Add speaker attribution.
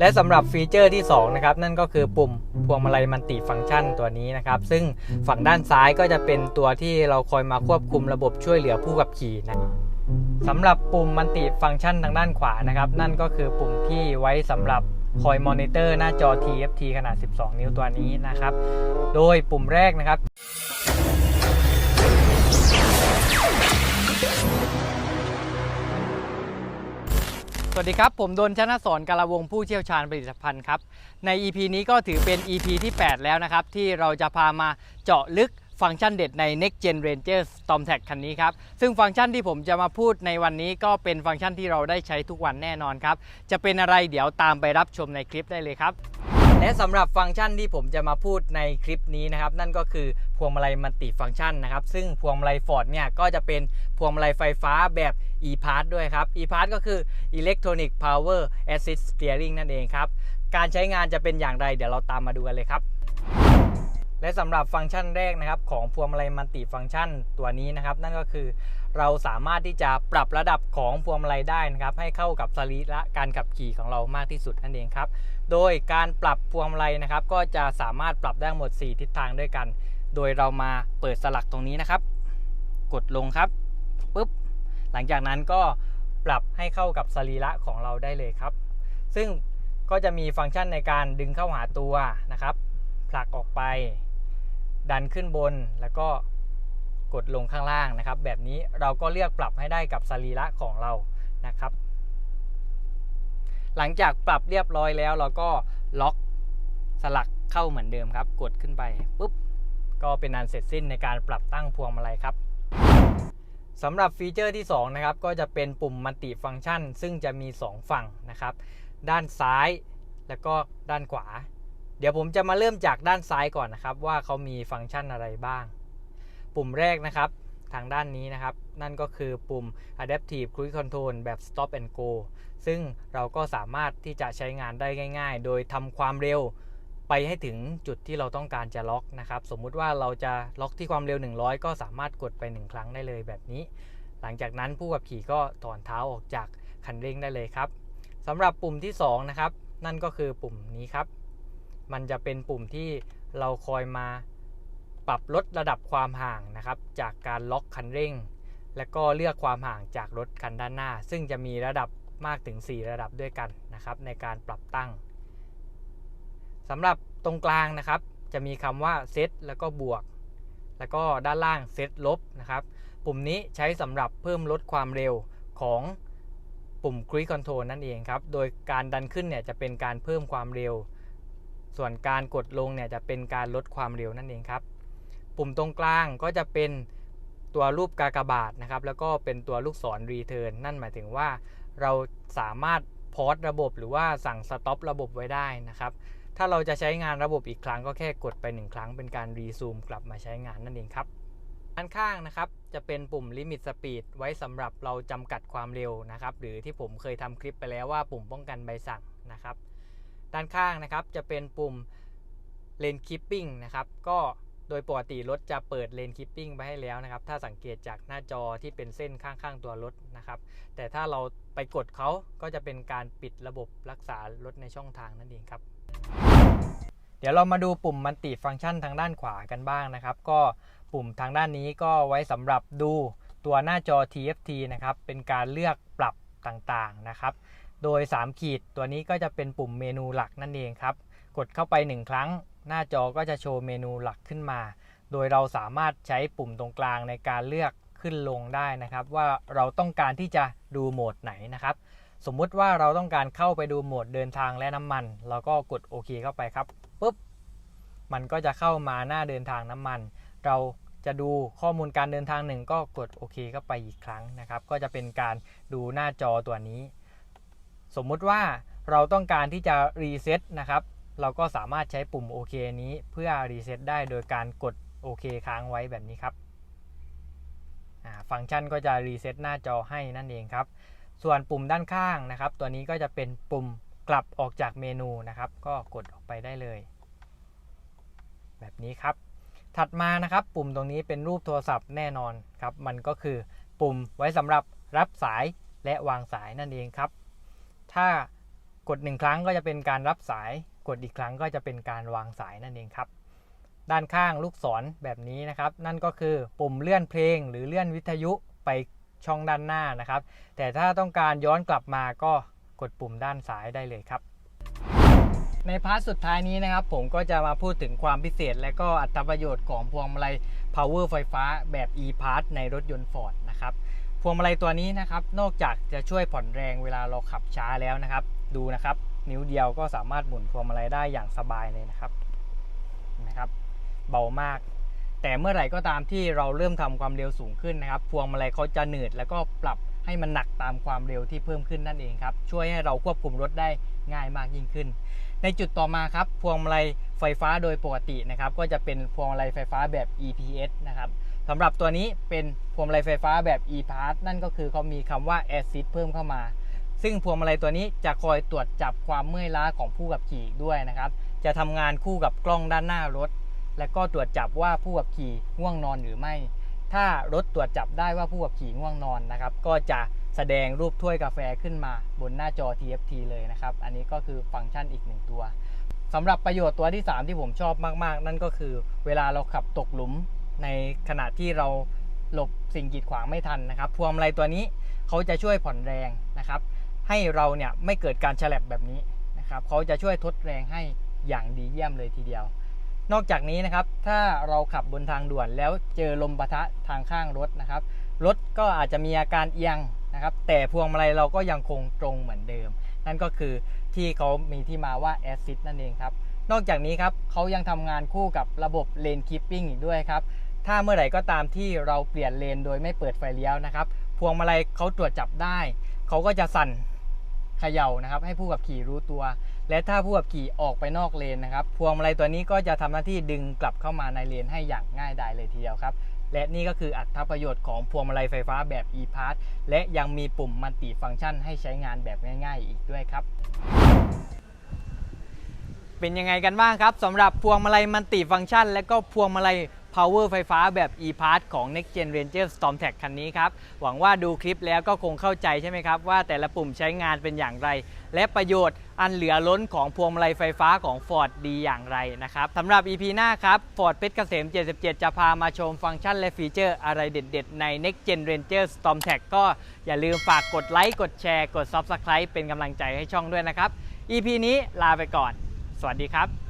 Speaker 1: และสำหรับฟีเจอร์ที่2นะครับนั่นก็คือปุ่มพวงมาลัยมัลติฟังก์ชันตัวนี้นะครับ ซึ่งฝั่งด้านซ้ายก็จะเป็นตัวที่เราคอยมาควบคุมระบบช่วยเหลือผู้ขับขี่นะสำหรับปุ่มมัลติฟังก์ชันทางด้านขวานะครับ นั่นก็คือปุ่มที่ไว้สำหรับคอยมอนิเตอร์หน้าจอ TFT ขนาด 12 นิ้วตัวนี้นะครับ โดยปุ่มแรกนะครับ สวัสดีครับ ผมดนชนะสอนกาลวงผู้เชี่ยวชาญผลิตภัณฑ์ครับ ใน EP นี้ก็ถือเป็น EP ที่ 8 แล้วนะครับ ที่เราจะพามาเจาะลึกฟังก์ชันเด็ดใน Next Gen Ranger Storm Tag คันนี้ครับ ซึ่งฟังก์ชันที่ผมจะมาพูดในวันนี้ก็เป็นฟังก์ชันที่เราได้ใช้ทุกวันแน่นอนครับ จะเป็นอะไรเดี๋ยวตามไปรับชมในคลิปได้เลยครับ และสำหรับฟังก์ชันที่ผมจะมาพูดในคลิปนี้นะครับ นั่นก็คือพวงมาลัยมัลติฟังก์ชันนะครับ ซึ่งพวงมาลัย Ford เนี่ยก็จะเป็นพวงมาลัยไฟฟ้าแบบ e-part ด้วยครับ e-part ก็คือ Electronic Power Assist Steering นั่นเองครับ การใช้งานจะเป็นอย่างไรเดี๋ยวเราตามมาดูกันเลยครับ และสำหรับฟังก์ชันแรกนะครับของพวงมาลัยมัลติฟังก์ชันตัวนี้นะครับ นั่นก็คือ เราสามารถที่จะปรับระดับของพวงมาลัยได้นะครับ ให้เข้ากับสรีระการขับขี่ของเรามากที่สุดนั่นเองครับ โดยการปรับพวงมาลัยนะครับ ก็จะสามารถปรับได้หมด 4 ทิศทางด้วยกัน โดยเรามาเปิดสลักตรงนี้นะครับ กดลงครับปุ๊บหลังจากนั้นก็ปรับให้เข้ากับสรีระของเราได้เลยครับ ซึ่งก็จะมีฟังก์ชันในการดึงเข้าหาตัวนะครับ ผลักออกไป ดันขึ้นบนแล้วก็ กดลงข้างล่างนะครับ แบบนี้เราก็เลือกปรับให้ได้กับสรีระของเรานะครับ หลังจากปรับเรียบร้อยแล้วเราก็ล็อกสลักเข้าเหมือนเดิมครับ กดขึ้นไปปุ๊บก็เป็นอันเสร็จสิ้นในการปรับตั้งพวงมาลัยครับสำหรับฟีเจอร์ที่ 2 นะครับ ก็จะเป็นปุ่มมัลติฟังก์ชัน ซึ่งจะมี 2 ฝั่งนะครับ ด้านซ้ายแล้วก็ด้านขวา เดี๋ยวผมจะมาเริ่มจากด้านซ้ายก่อนนะครับ ว่าเขามีฟังก์ชันอะไรบ้าง ปุ่มแรกนะครับ ทางด้านนี้นะครับ นั่นก็คือปุ่ม Adaptive Cruise Control แบบ Stop and Go ซึ่งเราก็สามารถที่จะใช้งานได้ง่าย ๆ โดยทำความเร็วไปให้ถึงจุดที่เราต้องการจะล็อกนะครับ สมมุติว่าเราจะล็อกที่ความเร็ว 100 ก็สามารถกดไป 1 ครั้งได้เลยแบบนี้ หลังจากนั้นผู้ขับขี่ก็ถอนเท้าออกจากคันเร่งได้เลยครับสำหรับปุ่มที่ 2 นะครับ นั่นก็คือปุ่มนี้ครับ มันจะเป็นปุ่มที่เราคอยมา ปรับลดระดับความห่างนะครับ จากการล็อกคันเร่ง และก็เลือกความห่างจากรถคันด้านหน้า ซึ่งจะมีระดับมากถึง 4 ระดับด้วยกันนะครับ ในการปรับตั้งสำหรับตรงกลางนะครับ จะมีคำว่าเซตแล้วก็บวก แล้วก็ด้านล่างเซตลบนะครับ ปุ่มนี้ใช้สำหรับเพิ่มลดความเร็วของปุ่ม Cruise Control นั่นเองครับ โดยการดันขึ้นเนี่ยจะเป็นการเพิ่มความเร็ว ส่วนการกดลงเนี่ยจะเป็นการลดความเร็วนั่นเองครับ ปุ่มตรงกลางก็จะเป็นตัวรูปกากบาทนะครับ แล้วก็เป็นตัวลูกศร Return นั่นหมายถึงว่า เราสามารถพอสระบบหรือว่าสั่งสต็อประบบไว้ได้นะครับ ถ้าเราจะใช้งานระบบอีกครั้งก็แค่กดไป 1 ครั้งเป็นการรีซูมกลับมาใช้งานนั่นเองครับด้านข้างนะครับจะเป็นปุ่ม Limit Speed ไว้สำหรับเราจำกัดความเร็วนะครับ หรือที่ผมเคยทำคลิปไปแล้วว่าปุ่มป้องกันใบสั่งนะครับ ด้านข้างนะครับจะเป็นปุ่ม Lane Keeping นะครับ ก็ โดยปกติรถจะเปิด Lane Keeping ไปให้แล้วนะครับ ถ้าสังเกตจากหน้าจอที่เป็นเส้นข้างๆตัวรถนะครับ แต่ถ้าเราไปกดเขาก็จะเป็นการปิดระบบรักษารถในช่องทางนั่นเองครับ เดี๋ยวเรามาดูปุ่มมัลติฟังก์ชันทางด้านขวากันบ้างนะครับ ก็ปุ่มทางด้านนี้ก็ไว้สำหรับดูตัวหน้าจอ TFT นะครับ เป็นการเลือกปรับต่างๆนะครับ โดย 3 ขีดตัวนี้ก็จะเป็นปุ่มเมนูหลักนั่นเองครับ กดเข้าไป 1 ครั้ง หน้าจอก็จะโชว์เมนูหลักขึ้นมา โดยเราสามารถใช้ปุ่มตรงกลางในการเลือกขึ้นลงได้นะครับ ว่าเราต้องการที่จะดูโหมดไหนนะครับ สมมุติว่าเราต้องการเข้าไปดูโหมดเดินทางและน้ำมัน เราก็กดโอเคเข้าไปครับปุ๊บมันก็จะเข้ามาหน้าเดินทางน้ำมัน เราจะดูข้อมูลการเดินทางหนึ่งก็กดโอเคเข้าไปอีกครั้งนะครับ ก็จะเป็นการดูหน้าจอตัวนี้ สมมุติว่าเราต้องการที่จะรีเซ็ตนะครับ เราก็สามารถใช้ปุ่มโอเคนี้เพื่อรีเซ็ตได้โดยการกดโอเคค้างไว้แบบนี้ครับฟังก์ชันก็จะรีเซ็ตหน้าจอให้นั่นเองครับ ส่วนปุ่มด้านข้างนะครับ ตัวนี้ก็จะเป็นปุ่มกลับออกจากเมนูนะครับ ก็กดออกไปได้เลย แบบนี้ครับ ถัดมานะครับ ปุ่มตรงนี้เป็นรูปโทรศัพท์แน่นอนครับ มันก็คือปุ่มไว้สำหรับรับสายและวางสายนั่นเองครับ ถ้า กดหนึ่งครั้งก็จะเป็นการรับสาย กดอีกครั้งก็จะเป็นการวางสายนั่นเองครับ ด้านข้างลูกศรแบบนี้นะครับ นั่นก็คือปุ่มเลื่อนเพลง หรือเลื่อนวิทยุไปช่องด้านหน้านะครับ แต่ถ้าต้องการย้อนกลับมาก็กดปุ่มด้านซ้ายได้เลยครับ ในพาร์ทสุดท้ายนี้นะครับ ผมก็จะมาพูดถึงความพิเศษ และก็อัตประโยชน์ของพวงมาลัย power ไฟฟ้าแบบ e-pass ในรถยนต์ Ford นะครับ พวงมาลัยตัวนี้นะครับนอกจากจะช่วยผ่อนแรงเวลาเราขับช้าแล้วนะครับ ดูนะครับ นิ้วเดียวก็สามารถหมุนพวงมาลัยได้อย่างสบายเลยนะครับนไหมครับ เบามาก แต่เมื่อไหร่ก็ตามที่เราเริ่มทำความเร็วสูงขึ้นนะครับ พวงมาลัยเขาจะหนืดแล้วก็ปรับให้มันหนักตามความเร็วที่เพิ่มขึ้นนั่นเองครับ ช่วยให้เราควบคุมรถได้ง่ายมากยิ่งขึ้น ในจุดต่อมาครับ พวงมาลัยไฟฟ้าโดยปกตินะครับ ก็จะเป็นพวงมาลัยไฟฟ้าแบบ EPS นะครับ สำหรับตัวนี้เป็นพวงมาลัยไฟฟ้าแบบ e-pass นั่นก็คือเขามีคำว่า assist เพิ่มเข้ามา ซึ่งพวงมาลัยตัวนี้จะคอยตรวจจับความเมื่อยล้าของผู้ขับขี่ด้วยนะครับ จะทำงานคู่กับกล้องด้านหน้ารถ และก็ตรวจจับว่าผู้ขับขี่ง่วงนอนหรือไม่ ถ้ารถตรวจจับได้ว่าผู้ขับขี่ง่วงนอนนะครับ ก็จะแสดงรูปถ้วยกาแฟขึ้นมาบนหน้าจอ TFT เลยนะครับ อันนี้ก็คือฟังก์ชันอีกหนึ่งตัวสำหรับประโยชน์ตัวที่ 3 ที่ผมชอบมาก ๆ นั่นก็คือ เวลาเราขับตกหลุม ในขณะที่เราหลบสิ่งกีดขวางไม่ทันนะครับพวงมาลัยตัวนี้เขาจะช่วยผ่อนแรงนะครับ ให้เราเนี่ยไม่เกิดการฉลับแบบนี้นะครับเขาจะช่วยทดแรงให้อย่างดีเยี่ยมเลยทีเดียว นอกจากนี้นะครับ ถ้าเราขับบนทางด่วนแล้วเจอลมปะทะทางข้างรถนะครับ รถก็อาจจะมีอาการเอียงนะครับ แต่พวงมาลัยเราก็ยังคงตรงเหมือนเดิม นั่นก็คือที่เขามีที่มาว่า Assist นั่นเองครับ นอกจากนี้ครับเขายังทำงานคู่กับระบบ Lane Keeping อีกด้วยครับ ถ้าเมื่อไหร่ก็ตามที่เราเปลี่ยนเลนโดยไม่เปิดไฟเลี้ยวนะครับ พวงมาลัยเขาตรวจจับได้ เขาก็จะสั่นเขย่านะครับ ให้ผู้ขับขี่รู้ตัว และถ้าผู้ขับขี่ออกไปนอกเลนนะครับ พวงมาลัยตัวนี้ก็จะทำหน้าที่ดึงกลับเข้ามาในเลนให้อย่างง่ายดายเลยทีเดียวครับ และนี่ก็คืออัตประโยชน์ของพวงมาลัยไฟฟ้าแบบ e-pass และยังมีปุ่มมัลติฟังก์ชันให้ใช้งานแบบง่าย ๆ อีกด้วยครับเป็นยังไงกันบ้างครับสำหรับพวงมาลัยมัลติฟังก์ชัน และก็พวงมาลัย power ไฟฟ้าแบบ e-pass ของ next gen ranger storm tag คันนี้ครับ หวังว่าดูคลิปแล้วก็คงเข้าใจใช่ไหมครับ ว่าแต่ละปุ่มใช้งานเป็นอย่างไร และประโยชน์อันเหลือล้นของพวงมาลัยไฟฟ้าของ Ford ดีอย่างไรนะครับสำหรับ EP หน้าครับ Ford เพชรเกษม 77 จะพามาชมฟังก์ชันและฟีเจอร์อะไรเด็ดๆ ใน next gen ranger storm tag ก็อย่าลืมฝากกดไลค์กดแชร์กด subscribe เป็นกำลังใจให้ช่องด้วยนะครับ EP นี้ลาไปก่อน สวัสดีครับ